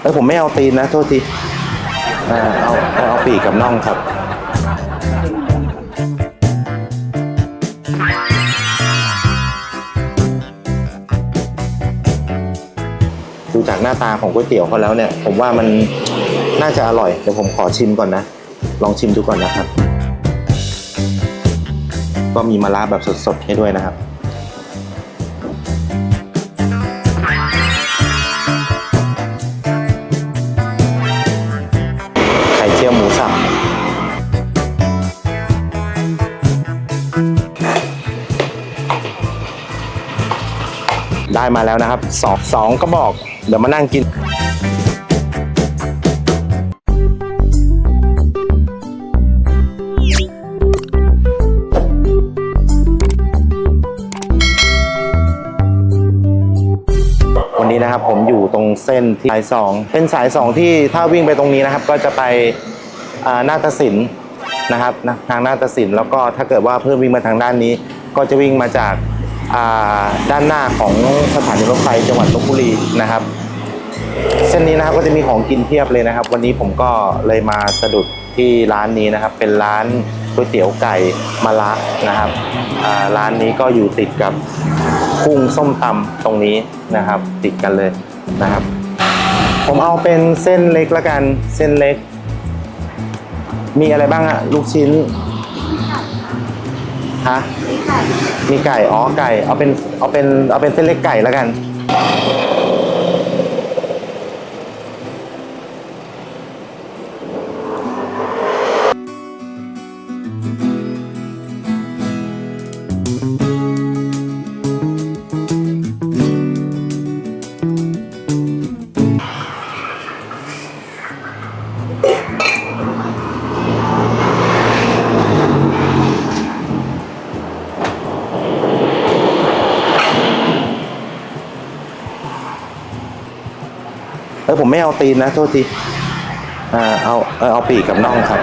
เอ้ยผมไม่เอาตีนนะ โทษทีอ่าเอาเอาเอาปีกกับน่องครับดูจากหน้าตาของก๋วยเตี๋ยวเขาแล้วเนี่ย ผมว่ามันน่าจะอร่อยเดี๋ยวผมขอชิมก่อนนะ ลองชิมดูก่อนนะครับ ก็มีมะระแบบสดๆให้ด้วยนะครับ ได้มาแล้วนะครับสองสองก็บอก เดี๋ยวมานั่งกิน วันนี้นะครับผมอยู่ตรงเส้นที่สายสองเป็นสายสองที่ถ้าวิ่งไปตรงนี้นะครับ ก็จะไปนาฏศิลป์นะครับทางนาฏศิลป์แล้วก็ถ้าเกิดว่าเพิ่มวิ่งมาทางด้านนี้ ก็จะวิ่งมาจาก ด้านหน้าของสถานีรถไฟจังหวัดลบบุรีนะครับ เส้นนี้นะครับก็จะมีของกินเพียบเลยนะครับ วันนี้ผมก็เลยมาสะดุดที่ร้านนี้นะครับ เป็นร้านก๋วยเตี๋ยวไก่มะระนะครับร้านนี้ก็อยู่ติดกับกุ้งส้มตำตรงนี้นะครับ ติดกันเลยนะครับ ผมเอาเป็นเส้นเล็กละกันเส้นเล็ก มีอะไรบ้างอะลูกชิ้น ฮะมีไก่อ๋อไก่เอาเป็นเอาเป็นเอาเป็นเส้นเล็กไก่แล้วกัน ไม่เอาตีนนะโทษทีอ่าเอาเอาปีกกับน่องครับ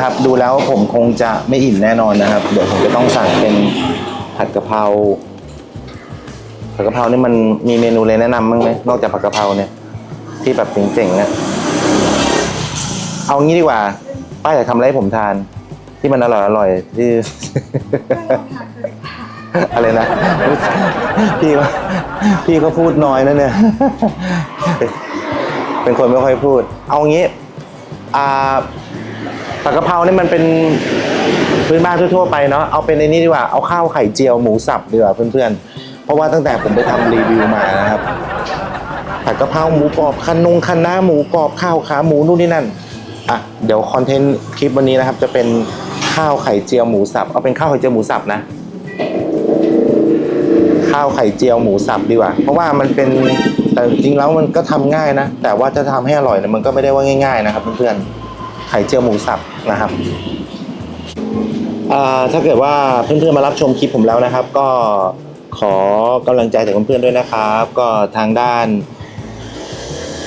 นะครับ ดูแล้วผมคงจะไม่อิ่มแน่นอนนะครับ เดี๋ยวผมจะต้องสั่งเป็นผัดกะเพราผัดกะเพรานี่มันมีเมนูอะไรแนะนำบ้างไหมนอกจากผัดกะเพราเนี่ย ที่แบบเจ๋งๆนะเอางี้ดีกว่า ป้าอยากทำอะไรให้ผมทาน ที่มันอร่อยอร่อยที่ อะไรนะ พี่ก็พี่ก็พูดน้อยนะเนี่ย เป็นคนไม่ค่อยพูด เอางี้ อ่า ผัดกะเพรานี่มันเป็นพื้นบ้านทั่วๆไปเนาะเอาเป็นในนี้ดีกว่าเอาข้าวไข่เจียวหมูสับดีกว่าเพื่อนๆ เพราะว่าตั้งแต่ผมไปทำรีวิวมานะครับผัดกะเพราหมูกรอบคันนงคันน้าหมูกรอบข้าวขาหมูนู่นนี่นั่นอะเดี๋ยวคอนเทนต์คลิปวันนี้นะครับ จะเป็นข้าวไข่เจียวหมูสับเอาเป็นข้าวไข่เจียวหมูสับนะ ข้าวไข่เจียวหมูสับดีกว่า เพราะว่ามันเป็นแต่จริงแล้วมันก็ทำง่ายนะ แต่ว่าจะทำให้อร่อยเนี่ยมันก็ไม่ได้ว่าง่าย ๆ นะครับเพื่อนๆ ไข่เจียวหมูสับนะครับถ้าเกิดว่าเพื่อนๆมารับชมคลิปผมแล้วนะครับ ก็ขอกำลังใจจากเพื่อนๆด้วยนะครับ ก็ทางด้าน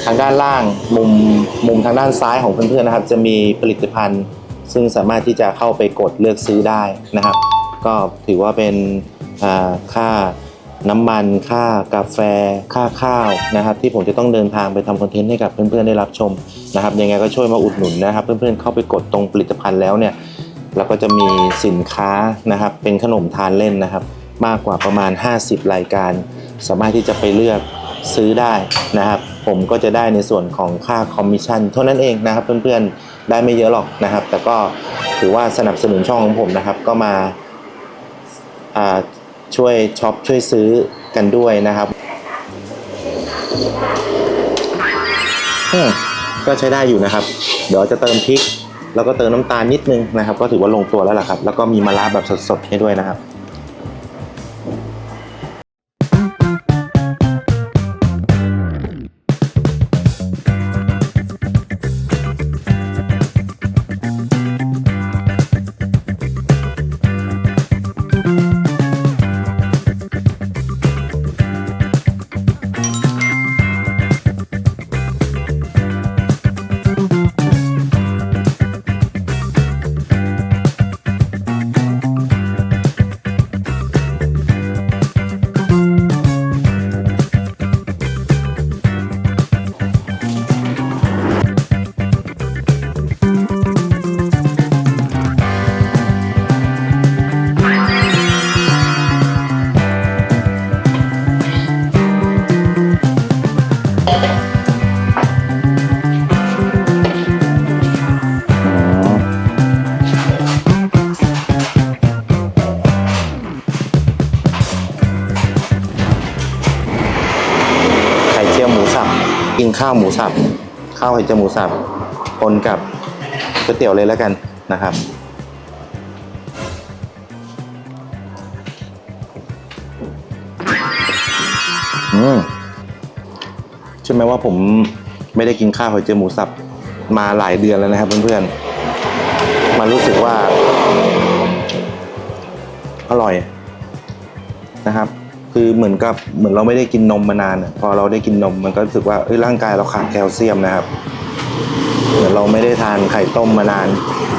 ทางด้านล่างมุมมุมทางด้านซ้ายของเพื่อนๆนะครับ จะมีผลิตภัณฑ์ ซึ่งสามารถที่จะเข้าไปกดเลือกซื้อได้นะครับ ก็ถือว่าเป็นค่า น้ำมันค่ากาแฟ ค่าข้าวนะครับ ที่ผมจะต้องเดินทางไปทำคอนเทนต์ให้กับเพื่อนๆได้รับชมนะครับ ยังไงก็ช่วยมาอุดหนุนนะครับ เพื่อนๆเข้าไปกดตรงผลิตภัณฑ์แล้วเนี่ยเราก็จะมีสินค้านะครับ เป็นขนมทานเล่นนะครับ มากกว่าประมาณ 50 รายการ สามารถที่จะไปเลือกซื้อได้นะครับ ผมก็จะได้ในส่วนของค่าคอมมิชชั่นเท่านั้นเองนะครับเพื่อนๆได้ไม่เยอะหรอกนะครับ แต่ก็ถือว่าสนับสนุนช่องของผมนะครับ ก็มาอ่า ช่วยช็อปช่วยซื้อกันด้วยนะครับก็ใช้ได้อยู่นะครับ เดี๋ยวจะเติมพริก แล้วก็เติมน้ำตาลนิดนึงนะครับ ก็ถือว่าลงตัวแล้วล่ะครับ แล้วก็มีมะระแบบสดๆให้ด้วยนะครับาวหมูสับข้าวไข่เจียวหมูสับปนกับก๋วยเตี๋ยวเลยแล้วกันนะครับอืมใช่ไหมว่าผมไม่ได้กินข้าวไข่เจียวหมูสับมาหลายเดือนแล้วนะครับเพื่อนๆ มันรู้สึกว่า อร่อย คือเหมือนกับเหมือนเราไม่ได้กินนมมานานพอเราได้กินนมมันก็รู้สึกว่าเอ้ยร่างกายเราขาดแคลเซียมนะครับเหมือนเราไม่ได้ทานไข่ต้มมานาน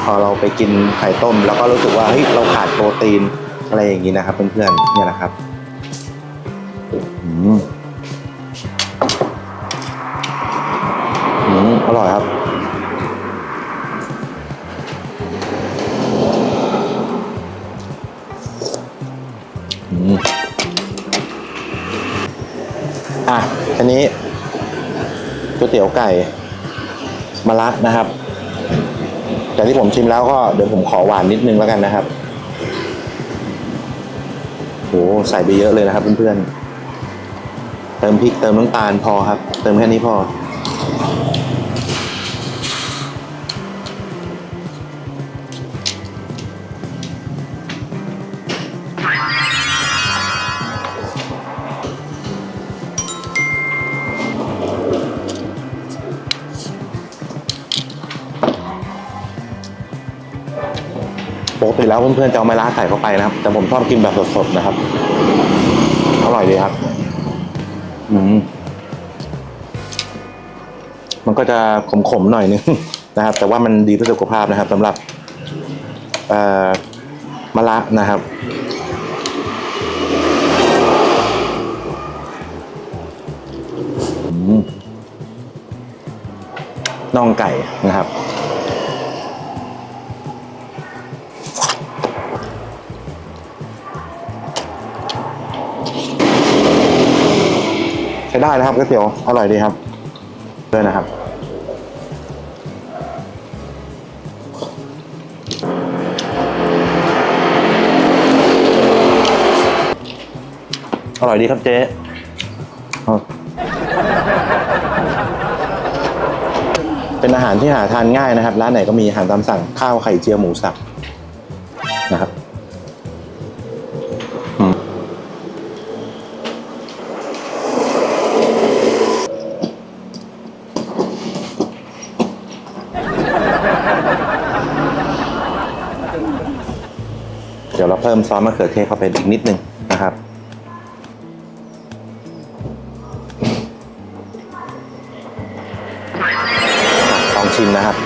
พอเราไปกินไข่ต้มแล้วก็รู้สึกว่าเฮ้ยเราขาดโปรตีนอะไรอย่างนี้นะครับเพื่อนๆเนี่ยนะครับอืมอร่อยครับ อันนี้ก๋วยเตี๋ยวไก่มะระนะครับ แต่ที่ผมชิมแล้วก็เดี๋ยวผมขอหวานนิดนึงแล้วกันนะครับโหใส่ไปเยอะเลยนะครับเพื่อนๆเติมพริกเติมน้ำตาลพอครับ เติมแค่นี้พอ กติแล้วเพื่อนๆจะเอาไมะระใส่เข้าไปนะครับ แต่ผมชอบกินแบบสดๆนะครับ อร่อยดีครับ อืมมันก็จะขมๆหน่อยนึงนะครับ แต่ว่ามันดีเพื่อสุขภาพนะครับสำหรับเอ่อมะระนะครับ น่องไก่นะครับ ช้ได้นะครับก๋วยเตี๋ยวอร่อยดีครับเลยนะครับ อร่อยดีครับเจ๊เป็นอาหารที่หาทานง่ายนะครับ ร้านไหนก็มีอาหารตามสั่งข้าวไข่เจียวหมูสับ เดี๋ยวเราเพิ่มซอสมะเขือเทศเข้าไปอีกนิดนึงนะครับ ลองชิมนะครับ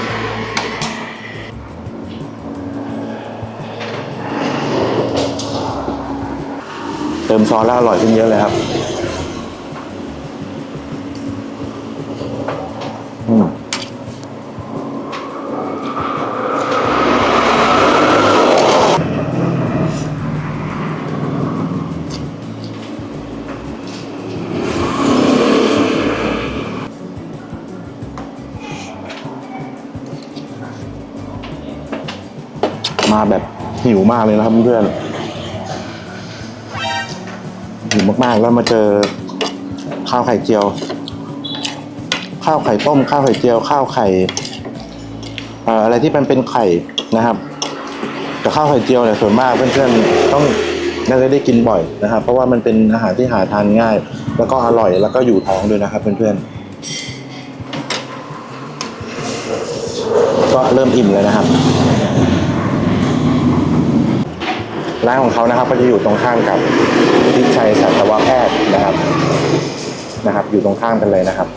เติมซอสแล้วอร่อยขึ้นเยอะเลยครับ มาแบบหิวมากเลยนะครับเพื่อนหิวมากๆแล้วมาเจอข้าวไข่เจียว ข้าวไข่ต้ม ข้าวไข่เจียว ข้าวไข่เอ่ออะไรที่มันเป็นไข่นะครับแต่ข้าวไข่เจียวเนี่ยส่วนมากเพื่อนๆต้องน่าจะได้กินบ่อยนะครับ เพราะว่ามันเป็นอาหารที่หาทานง่าย แล้วก็อร่อยแล้วก็อยู่ท้องด้วยนะครับเพื่อนๆก็เริ่มอิ่มเลยนะครับ ร้านของเขานะครับ ก็จะอยู่ตรงข้ามกับพิชัยสัตวแพทย์นะครับนะครับ อยู่ตรงข้ามกันเลยนะครับ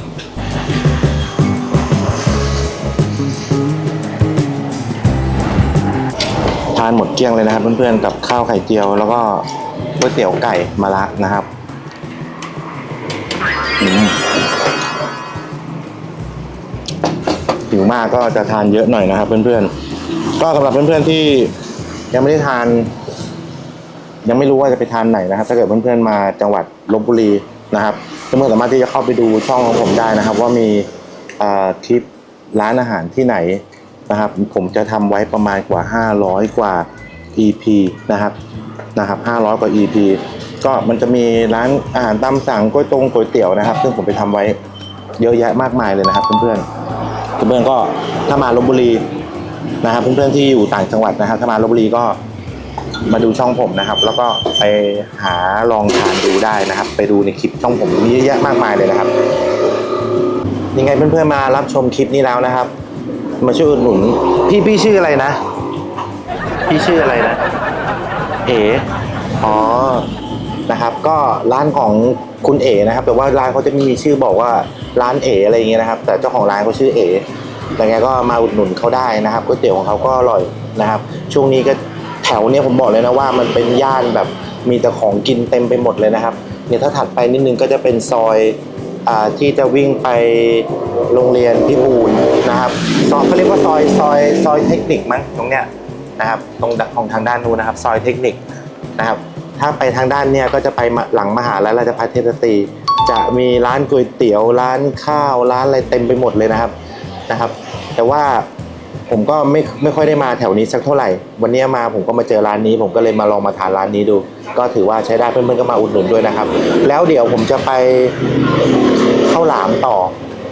ทานหมดเกลี้ยงเลยนะครับ เพื่อนๆกับข้าวไข่เจียว แล้วก็ก๋วยเตี๋ยวไก่มะระนะครับอืมหิวมากก็จะทานเยอะหน่อยนะครับ เพื่อนๆก็สำหรับเพื่อนๆที่ยังไม่ได้ทาน ยังไม่รู้ว่าจะไปทานไหนนะครับ ถ้าเกิดเพื่อนๆมาจังหวัดลบบุรีนะครับเพื่อนๆสามารถที่จะเข้าไปดูช่องของผมได้นะครับ ว่ามีคลิปร้านอาหารที่ไหนนะครับ ผมจะทำไว้ประมาณกว่า 500 กว่า EP นะครับนะครับ 500 กว่า EP ก็มันจะมีร้านอาหารตามสั่งก๋วยตงก๋วยเตี๋ยวนะครับ ซึ่งผมไปทำไว้เยอะแยะมากมายเลยนะครับ เพื่อนๆเพื่อนๆก็ถ้ามาลบบุรีนะครับ เพื่อนๆที่อยู่ต่างจังหวัดนะครับ ถ้ามาลบบุรีก็ มาดูช่องผมนะครับ แล้วก็ไปหาลองทานดูได้นะครับ ไปดูในคลิปช่องผมมีเยอะแยะมากมายเลยนะครับ ยังไงเพื่อนๆมารับชมคลิปนี้แล้วนะครับ มาช่วยอุดหนุนพี่พี่ชื่ออะไรนะ พี่ชื่ออะไรนะเอ๋อ๋อนะครับ ก็ร้านของคุณเอ๋นะครับ แต่ว่าร้านเขาจะมีชื่อบอกว่าร้านเอ๋อะไรอย่างเงี้ยนะครับ แต่เจ้าของร้านเขาชื่อเอ๋แต่ไงก็มาอุดหนุนเขาได้นะครับก๋วยเตี๋ยวของเขาก็อร่อยนะครับ ช่วงนี้ก็ วเนี้ยผมบอกเลยนะว่ามันเป็นย่านแบบมีแต่ของกินเต็มไปหมดเลยนะครับเนี่ยถ้าถัดไปนิดนึงก็จะเป็นซอยอ่าที่จะวิ่งไปโรงเรียนพิบูลนะครับซอยเขาเรียกว่าซอยซอยซอยเทคนิคมั้งตรงเนี้ยนะครับตรงของทางด้านนู้นนะครับ ซอยเทคนิคนะครับ ถ้าไปทางด้านเนี้ยก็จะไปหลังมหาลัยราชภัฏเทพสตรีจะมีร้านก๋วยเตี๋ยวร้านข้าวร้านอะไรเต็มไปหมดเลยนะครับนะครับ แต่ว่า ผมก็ไม่ไม่ค่อยได้มาแถวนี้สักเท่าไหร่ วันนี้มาผมก็มาเจอร้านนี้ ผมก็เลยมาลองมาทานร้านนี้ดู ก็ถือว่าใช้ได้เพื่อนๆก็มาอุดหนุนด้วยนะครับ แล้วเดี๋ยวผมจะไปข้าวหลามต่อ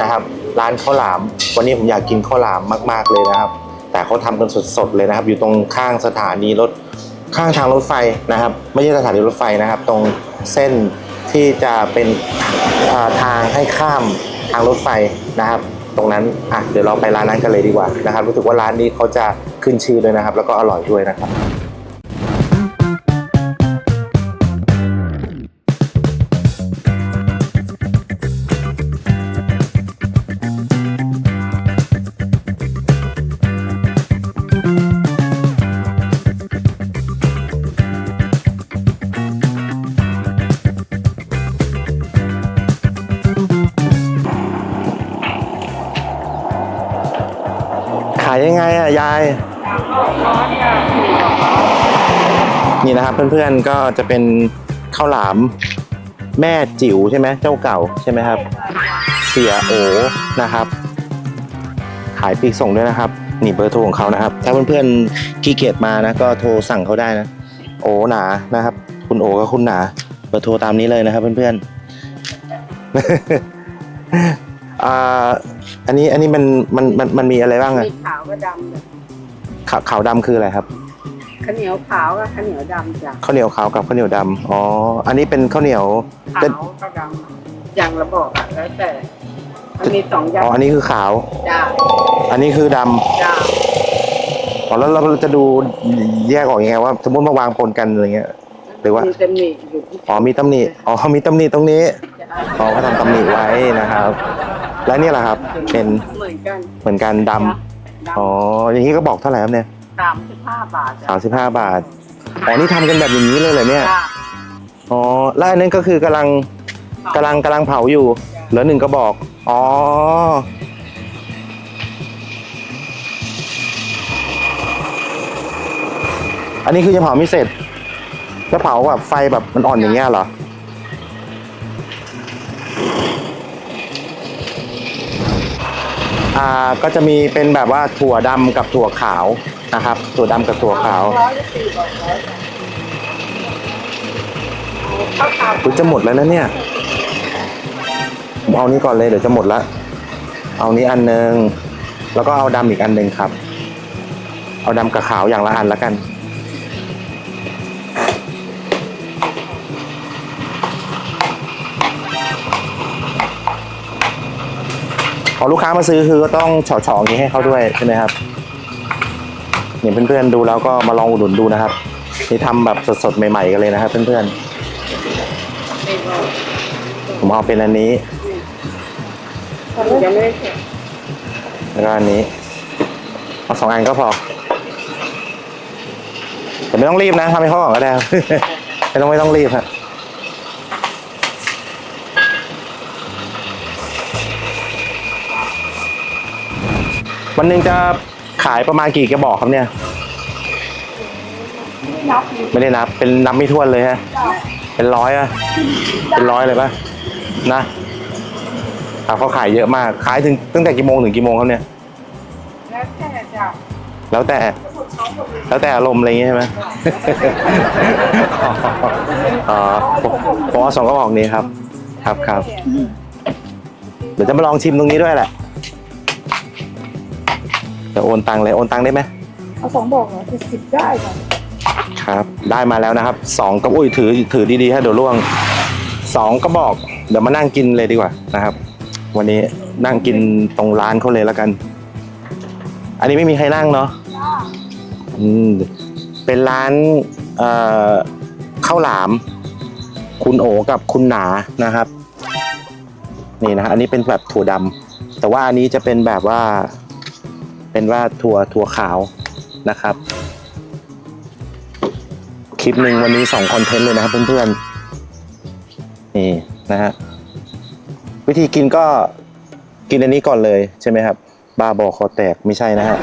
นะครับ ร้านข้าวหลาม วันนี้ผมอยากกินข้าวหลามมาก ๆเลยนะครับ แต่เขาทำกันสดๆเลยนะครับ อยู่ตรงข้างสถานีรถข้างทางรถไฟนะครับ ไม่ใช่สถานีรถไฟนะครับ ตรงเส้นที่จะเป็นทางให้ข้ามทางรถไฟนะครับ ตรงนั้นอะเดี๋ยวเราไปร้านนั้นกันเลยดีกว่านะครับ รู้สึกว่าร้านนี้เขาจะขึ้นชื่อด้วยนะครับ แล้วก็อร่อยด้วยนะครับ ยังไงอะยาย นี่นะครับเพื่อนๆก็จะเป็นข้าวหลามแม่จิ๋วใช่ไหมเจ้าเก่าใช่ไหมครับ เสียโอนะครับ ขายปีกส่งด้วยนะครับนี่เบอร์โทรของเขานะครับ ถ้าเพื่อนๆขี้เกียจมานะก็โทรสั่งเขาได้นะ โอหนานะครับ คุณโอกับคุณหนา เบอร์โทรตามนี้เลยนะครับ เพื่อนๆ อ่าอันนี้อันนี้มันมันมันมันมีอะไรบ้างอะมีขาวก็ดำจ้ะขาวขาวดำคืออะไรครับข้าวเหนียวขาวกับข้าวเหนียวดำจ้ะข้าวเหนียวขาวกับข้าวเหนียวดำอ๋ออันนี้เป็นข้าวเหนียว ขาวจะก็ดำอย่างละบอกอะแล้วแต่ มันมีสองอย่างอ๋ออันนี้คือขาว จ้าอันนี้คือดำจ้าอ๋อแล้วเราจะดูแยกออกยังไงว่า สมมติมาวางปนกันอะไรเงี้ย หรือว่ามีตำหนิอยู่ที่อ๋อมีตำหนิอ๋อมีตำหนิตรงนี้ จ้ะ อ๋อเขาทำตำหนิไว้นะครับ และนี่แหละครับ เป็นเหมือนกันเหมือนกันดำจ้ะอ๋ออย่างนี้ก็บอกเท่าไหร่ครับเนี่ยสามสิบห้าบาทจ้ะสามสิบห้าบาทอ๋อนี่ทำกันแบบอย่างนี้เลยเหรอเนี่ยจ้าอ๋อแล้วอันนั้นก็คือกำลังกำลังกำลังเผาอยู่เหลือหนึ่งกระบอกอ๋ออันนี้คือจะเผาไม่เสร็จจะเผาแบบไฟแบบมันอ่อนอย่างเงี้ยเหรอ อ่าก็จะมีเป็นแบบว่าถั่วดำกับถั่วขาวนะครับ ถั่วดำกับถั่วขาวร้อยละสี่ร้อยจ้ะข้าวขาวคุณจะหมดแล้วนะเนี่ยผมเอานี้ก่อนเลยเดี๋ยวจะหมดละเอานี้อันหนึ่งแล้วก็เอาดำอีกอันหนึ่งครับ เอาดำกับขาวอย่างละอันแล้วกัน พอลูกค้ามาซื้อคือก็ต้องเฉาะๆอย่างนี้ให้เขาด้วยใช่ไหมครับเนี่ยเพื่อนๆดูแล้วก็มาลองอุดหนุนดูนะครับนี่ทำแบบสดๆใหม่ๆกันเลยนะครับเพื่อนๆผมเอาเป็นอันนี้ยังไม่ได้เสร็จแล้วก็อันนี้เอาสองอันก็พอแต่ไม่ต้องรีบนะทำให้เขาก่อนก็ได้ไม่ต้องไม่ต้องรีบครั วันหนึ่งจะขายประมาณกี่กระบอกครับเนี่ย ไม่ได้นับเป็นนับไม่ถ้วนเลยฮะ เป็นร้อยอะเป็นร้อยเลยปะนะอะเขาขายเยอะมาก ขายถึงตั้งแต่กี่โมงถึงกี่โมงครับเนี่ย แล้วแต่จะแล้วแต่ แล้วแต่อารมณ์อะไรอย่างงี้ใช่ไหม อ๋อผมผมเอาสองกระบอกนี้ครับ ครับครับ เดี๋ยวจะมาลองชิมตรงนี้ด้วยแหละ จะโอนตังค์เลยโอนตังค์ได้ไหมเอาสองบอกเหรอเจ็ดสิบได้ค่ะครับ ได้มาแล้วนะครับสองกระอุ้ยถือถือดีๆฮะเดี๋ยวล่วงสองกระบอก เดี๋ยวมานั่งกินเลยดีกว่านะครับ วันนี้นั่งกินตรงร้านเขาเลยแล้วกัน อันนี้ไม่มีใครนั่งเนาะอืมเป็นร้านเอ่อข้าวหลาม คุณโอกับคุณหนานะครับ นี่นะฮะอันนี้เป็นแบบถั่วดำแต่ว่าอันนี้จะเป็นแบบว่า เป็นว่าถั่วถั่วขาวนะครับ คลิปหนึ่งวันนี้สองคอนเทนต์เลยนะครับเพื่อนๆนี่นะฮะวิธีกินก็กินอันนี้ก่อนเลยใช่ไหมครับบาบอคอแตกไม่ใช่นะฮะ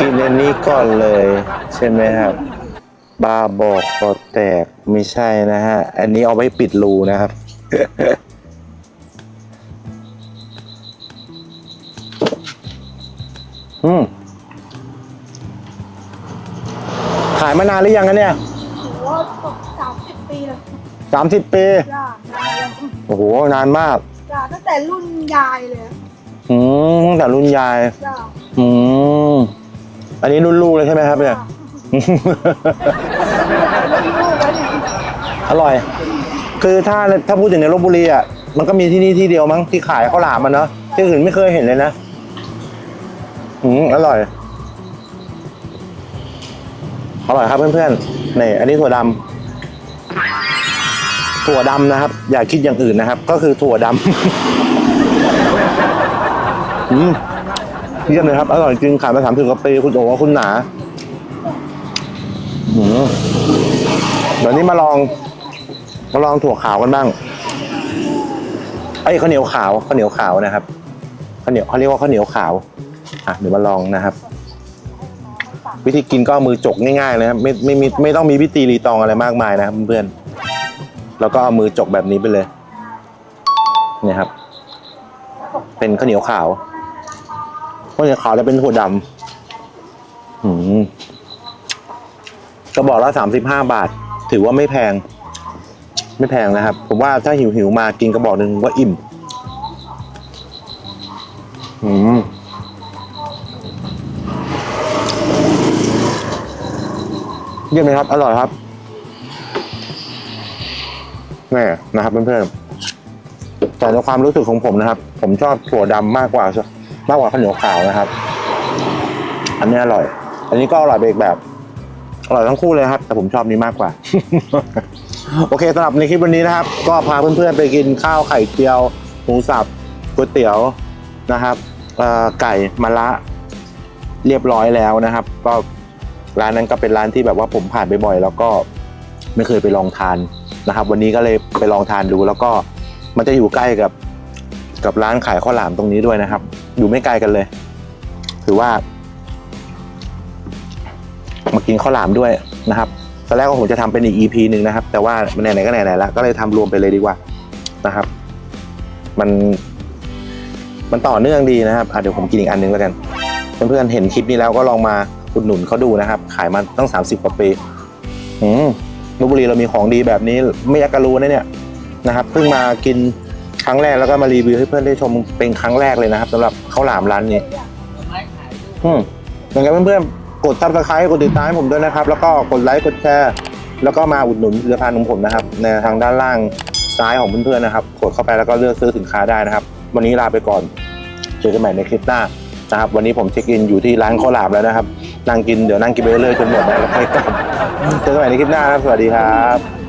กินอันนี้ก่อนเลยใช่ไหมครับบาบอคอแตกไม่ใช่นะฮะอันนี้เอาไว้ปิดรูนะครับ อืมขายมานานหรือยังคะเนี่ยโอ้สามสิบปีแล้วสามสิบปี จ้านานแล้วโอ้โห นานมาก จ้าตั้งแต่รุ่นยายเลยอืมตั้งแต่รุ่นยาย จ้าอืม อันนี้รุ่นลูกเลยใช่ไหมครับเนี่ยลูกแล้วเนี่ยอร่อย คือถ้าถ้าพูดถึงในลบบุรีอะ มันก็มีที่นี่ที่เดียวมั้งที่ขายข้าวหลามมันเนาะ ที่อื่นไม่เคยเห็นเลยนะ อืมอร่อย อร่อยครับเพื่อนๆนี่อันนี้ถั่วดำถั่วดำนะครับ อย่าคิดอย่างอื่นนะครับ ก็คือถั่วดำ อืมเยี่ยมเลยครับ อร่อยจริงขายมาสามสิบกว่าปีคุณโอ๋คุณหนาอืมเดี๋ยวนี้มาลอง มาลองถั่วขาวกันบ้างไอ้ข้าวเหนียวขาวข้าวเหนียวขาวนะครับข้าวเหนียวเขาเรียกว่าข้าวเหนียวขาว อะเดี๋ยวมาลองนะครับ วิธีกินก็มือจกง่ายๆเลยครับไม่ไม่มีไม่ต้องมีวิธีรีตองอะไรมากมายนะครับเพื่อนๆแล้วก็เอามือจกแบบนี้ไปเลยเนี่ยครับ เป็นข้าวเหนียวขาวข้าวเหนียวขาวแล้วเป็นถั่วดำอืมกระบอกละสามสิบห้าบาท ถือว่าไม่แพง ไม่แพงนะครับ ผมว่าถ้าหิวหิวมากินกระบอกหนึ่งว่าอิ่ม อืม เยี่ยมเลยครับ อร่อยครับแม่นะครับเพื่อนๆแต่ในความรู้สึกของผมนะครับ ผมชอบถั่วดำมากกว่ามากกว่าข้าวเหนียวขาวนะครับ อันนี้อร่อย อันนี้ก็อร่อยไปอีกแบบ อร่อยทั้งคู่เลยครับ แต่ผมชอบนี้มากกว่า โอเคสำหรับในคลิปวันนี้นะครับ ก็พาเพื่อนๆไปกินข้าวไข่เจียวหมูสับก๋วยเตี๋ยวนะครับเอ่อไก่มะระเรียบร้อยแล้วนะครับ ก็ ร้านนั้นก็เป็นร้านที่แบบว่าผมผ่านไปบ่อย แล้วก็ไม่เคยไปลองทานนะครับ วันนี้ก็เลยไปลองทานดู แล้วก็มันจะอยู่ใกล้กับกับร้านขายข้าวหลามตรงนี้ด้วยนะครับ อยู่ไม่ไกลกันเลย ถือว่า มากินข้าวหลามด้วยนะครับตอนแรกก็ผมจะทำเป็นอีก EP หนึ่งนะครับ แต่ว่าไหนๆก็ไหนๆแล้วก็เลยทำรวมไปเลยดีกว่านะครับ มัน มันต่อเนื่องดีนะครับอะเดี๋ยวผมกินอีกอันหนึงแล้วกันเพื่อนๆเห็นคลิปนี้แล้วก็ลองมา อุดหนุนเขาดูนะครับ ขายมาตั้ง 30 กว่าปีอืมลพบุรีเรามีของดีแบบนี้ไม่อยากรู้นะเนี่ยนะครับเพิ่งมากินครั้งแรกแล้วก็มารีวิวให้เพื่อนได้ชมเป็นครั้งแรกเลยนะครับสำหรับข้าวหลามร้านนี้อืมอยังไงเพื่อนๆกดซับสไครต์กดติดตามให้ผมด้วยนะครับ แล้วก็กดไลค์กดแชร์แล้วก็มาอุดหนุนผลิตภัณฑ์ของผมนะครับ ในทางด้านล่างซ้ายของเพื่อนๆนะครับ กดเข้าไปแล้วก็เลือกซื้อสินค้าได้นะครับ วันนี้ลาไปก่อน เจอกันใหม่ในคลิปหน้านะครับ วันนี้ผมเช็คอินอยู่ที่ร้านข้าวหลามแล้วนะครับ นั่งกินเดี๋ยวนั่งกินไปเรื่อยๆจนหมดนะแล้วค่อยกลับเจอกันใหม่ในคลิปหน้าครับสวัสดีครับ